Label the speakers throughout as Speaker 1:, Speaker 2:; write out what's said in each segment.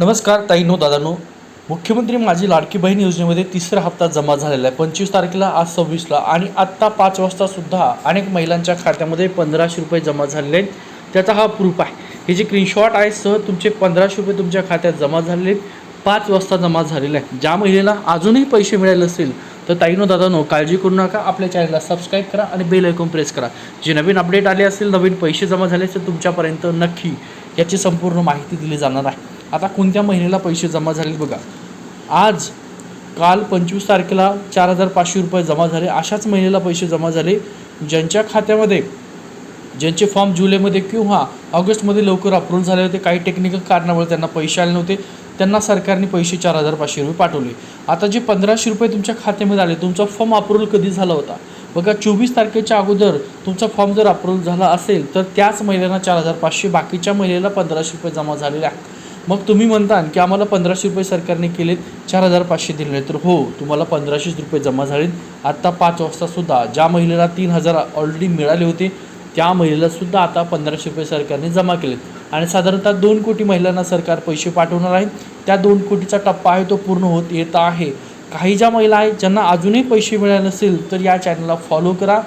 Speaker 1: नमस्कार ताईनो दादानो. मुख्यमंत्री माझी लाडकी बहीण योजनेमध्ये तिसरा हप्ता जमा झालेला आहे. पंचवीस तारखेला आज सव्वीसला आणि आत्ता पाच वाजतासुद्धा अनेक महिलांच्या खात्यामध्ये पंधराशे रुपये जमा झालेले आहेत. त्याचा हा प्रूफ आहे. हे जे स्क्रीनशॉट आहे सह तुमचे पंधराशे रुपये तुमच्या खात्यात जमा झालेले आहेत. पाच वाजता जमा झालेले आहे ज्या महिलेला अजूनही पैसे मिळाले असतील तर ताईनो दादानो काळजी करू नका. आपल्या चॅनलला सबस्क्राईब करा आणि बेल ऐकून प्रेस करा. जे नवीन अपडेट आले असेल नवीन पैसे जमा झाले असेल तुमच्यापर्यंत नक्की याची संपूर्ण माहिती दिली जाणार आहे. आता कोणत्या महिन्याला पैसे जमा झाले बघा. आज काल पंचवीस तारखेला चार हजार पाचशे रुपये जमा झाले. अशाच महिन्याला पैसे जमा झाले ज्यांच्या खात्यामध्ये ज्यांचे फॉर्म जुलैमध्ये किंवा ऑगस्टमध्ये लवकर अप्रूव्ह झाले होते काही टेक्निकल कारणामुळे त्यांना पैसे आले नव्हते. त्यांना सरकारने पैसे चार हजार पाचशे रुपये पाठवले. आता जे पंधराशे रुपये तुमच्या खात्यामध्ये आले तुमचा फॉर्म अप्रूव्हल कधी झाला होता? बघा चोवीस तारखेच्या अगोदर तुमचा फॉर्म जर अप्रूव्ह झाला असेल तर त्याच महिन्यांना चार हजार पाचशे बाकीच्या महिन्याला पंधराशे रुपये जमा झालेले आहेत. मग तुम्ही म्हणता की आम्हाला पंधराशे रुपये सरकारने केलेत चार हजार पाचशे दिले तर हो तुम्हाला पंधराशेच रुपये जमा झालेत. आत्ता पाच वाजतासुद्धा ज्या महिलेला तीन हजार ऑलरेडी मिळाले होते त्या महिलेलासुद्धा आता पंधराशे रुपये सरकारने जमा केलेत. आणि साधारणतः दोन कोटी महिलांना सरकार पैसे पाठवणार आहे. त्या दोन कोटीचा टप्पा आहे तो पूर्ण होत येत आहे. काही ज्या महिला आहेत ज्यांना अजूनही पैसे मिळाले नसेल तर या चॅनलला फॉलो करा.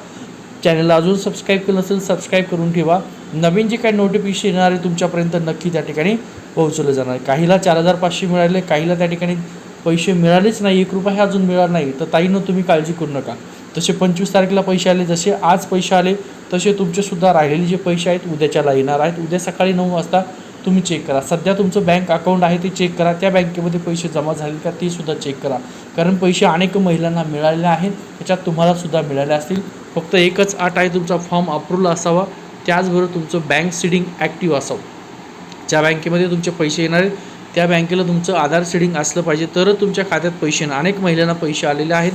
Speaker 1: चॅनलला अजून सबस्क्राईब केलं नसेल सबस्क्राईब करून ठेवा. नवीन जे काही नोटिफिकेशन येणार आहे तुमच्यापर्यंत नक्की त्या ठिकाणी पोहोचवलं जाणार. आहे काहीला चार हजार पाचशे मिळाले काहीला त्या ठिकाणी पैसे मिळालेच नाही. एक रुपया अजून मिळाला नाही. तर ताईनं तुम्ही काळजी करू नका. तसे पंचवीस तारखेला पैसे आले जसे आज पैसे आले तसे तुमचेसुद्धा राहिलेले जे पैसे आहेत उद्याच्याला येणार आहेत. उद्या सकाळी नऊ वाजता तुम्ही चेक करा. सध्या तुमचं बँक अकाउंट आहे ते चेक करा. त्या बँकेमध्ये पैसे जमा झाले का ते सुद्धा चेक करा. कारण पैसे अनेक महिलांना मिळालेले आहेत त्याच्यात तुम्हाला सुद्धा मिळाले असतील. फक्त एकच आठ आहे तुमचा फॉर्म अप्रूव्हल असावा. त्याचबरोबर तुमचं बँक सिडिंग ॲक्टिव्ह असावं. ज्या बँकेमध्ये तुमचे पैसे येणार आहेत त्या बँकेला तुमचं आधार सेडिंग असलं पाहिजे तरच तुमच्या खात्यात पैसे येणार. अनेक महिलांना पैसे आलेले आहेत.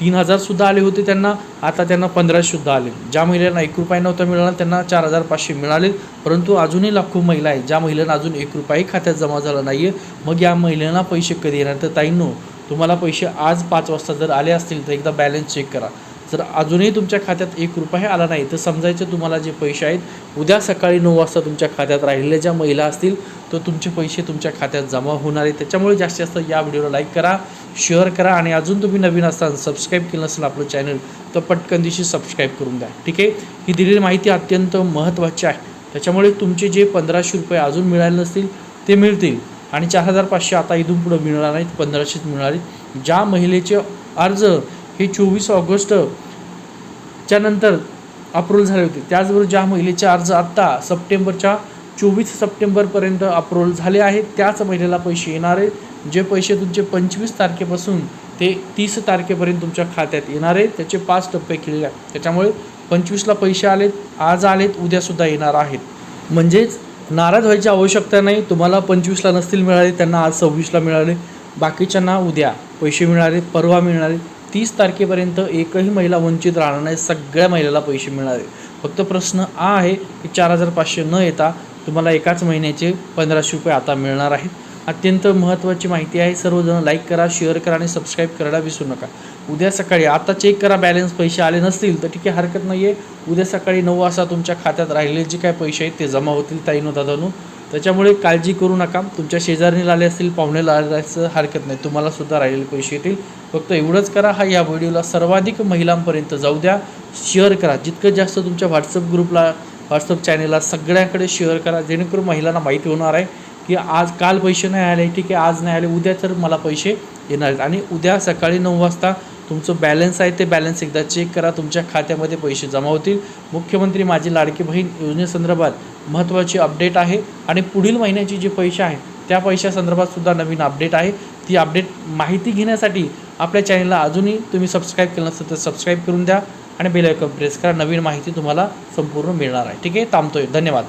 Speaker 1: तीन हजारसुद्धा आले होते त्यांना आता त्यांना पंधराशेसुद्धा आले. ज्या महिलांना एक रुपया नव्हता मिळाला त्यांना चार हजार पाचशे मिळाले. परंतु अजूनही लाखो महिला आहेत. ज्या महिलांना अजून एक रुपयाही खात्यात जमा झाला नाही आहे मग या महिलांना पैसे कधी येणार? तर ताईंनो तुम्हाला पैसे आज पाच वाजता जर आले असतील तर एकदा बॅलन्स चेक करा. जर अजूनही तुमच्या खात्यात एक रुपयाही आला नाही तर समजायचं तुम्हाला जे पैसे आहेत उद्या सकाळी नऊ वाजता तुमच्या खात्यात राहिलेल्या ज्या महिला असतील तर तुमचे पैसे तुमच्या खात्यात जमा होणार आहेत त्याच्यामुळे जास्तीत जास्त या व्हिडिओला लाईक करा शेअर करा आणि अजून तुम्ही नवीन असताना सबस्क्राईब केलं नसेल आपलं चॅनल तर पटकन दिवशी सबस्क्राईब करून द्या. ठीक आहे? ही दिलेली माहिती अत्यंत महत्त्वाची आहे. त्याच्यामुळे तुमचे जे पंधराशे रुपये अजून मिळाले नसतील ते मिळतील. आणि चार हजार पाचशे आता इथून पुढं मिळणार नाहीत पंधराशेच मिळणार आहेत. ज्या महिलेचे अर्ज हे चोवीस ऑगस्टच्या नंतर अप्रूव्हल झाले होते. त्याचबरोबर ज्या महिलेचे अर्ज आत्ता सप्टेंबरच्या चोवीस सप्टेंबरपर्यंत अप्रूव्हल झाले आहेत त्याच महिलेला पैसे येणार आहेत. जे पैसे तुमचे पंचवीस तारखेपासून ते तीस तारखेपर्यंत तुमच्या खात्यात येणार आहेत त्याचे पाच टप्पे केलेले आहेत. त्याच्यामुळे पंचवीसला पैसे आलेत आज आलेत उद्यासुद्धा येणार आहेत. म्हणजेच नाराज व्हायची आवश्यकता नाही तुम्हाला पंचवीसला नसतील मिळाले त्यांना आज सव्वीसला मिळाले. बाकीच्यांना उद्या पैसे मिळाले परवा मिळणारे तीस तारखेपर्यंत एकही महिला वंचित राहणार नाही सगळ्या महिलेला पैसे मिळाले फक्त प्रश्न हा आहे की चार हजार पाचशे न येता तुम्हाला एकाच महिन्याचे पंधराशे रुपये आता मिळणार आहेत. अत्यंत महत्त्वाची माहिती आहे सर्वजण लाईक करा शेअर करा आणि सबस्क्राईब करायला विसरू नका. उद्या सकाळी आता चेक करा बॅलन्स पैसे आले नसतील तर ठीक आहे हरकत नाही आहे उद्या सकाळी नऊ वाजता तुमच्या खात्यात राहिलेले जे काय पैसे आहेत ते जमा होतील ताईनो दादानो. त्याच्यामुळे काळजी करू नका. तुमच्या शेजारीला आले असतील पाहुणेला आले असं हरकत नाही. तुम्हाला सुद्धा राहिलेले पैसे येतील. फक्त एवढंच करा हा या व्हिडिओला सर्वाधिक महिलांपर्यंत जाऊ द्या. शेअर करा. जितकं जास्त तुमच्या व्हॉट्सअप ग्रुपला व्हॉट्सअप चॅनेलला सगळ्याकडे शेअर करा. जेणेकरून महिलांना माहिती होणार आहे की आज काल पैसे नाही आले ठीक आहे आज नाही आले उद्या तर मला पैसे येणार आहेत. आणि उद्या सकाळी नऊ वाजता तुमचं बॅलन्स आहे ते बॅलन्स एकदा चेक करा. तुमच्या खात्यामध्ये पैसे जमा होतील. मुख्यमंत्री माझी लाडकी बहीण योजनेसंदर्भात महत्त्वाची अपडेट आहे. आणि पुढील महिन्याचे जे पैसे आहेत त्या पैशासंदर्भात सुद्धा नवीन अपडेट आहे. ती अपडेट माहिती घेण्यासाठी आपल्या चॅनलला अजूनही तुम्ही सबस्क्राईब केलं नसेल तर सबस्क्राईब करून द्या आणि बेल आयकॉन प्रेस करा. नवीन माहिती तुम्हाला संपूर्ण मिळणार आहे. ठीक आहे? थांबतोय. धन्यवाद.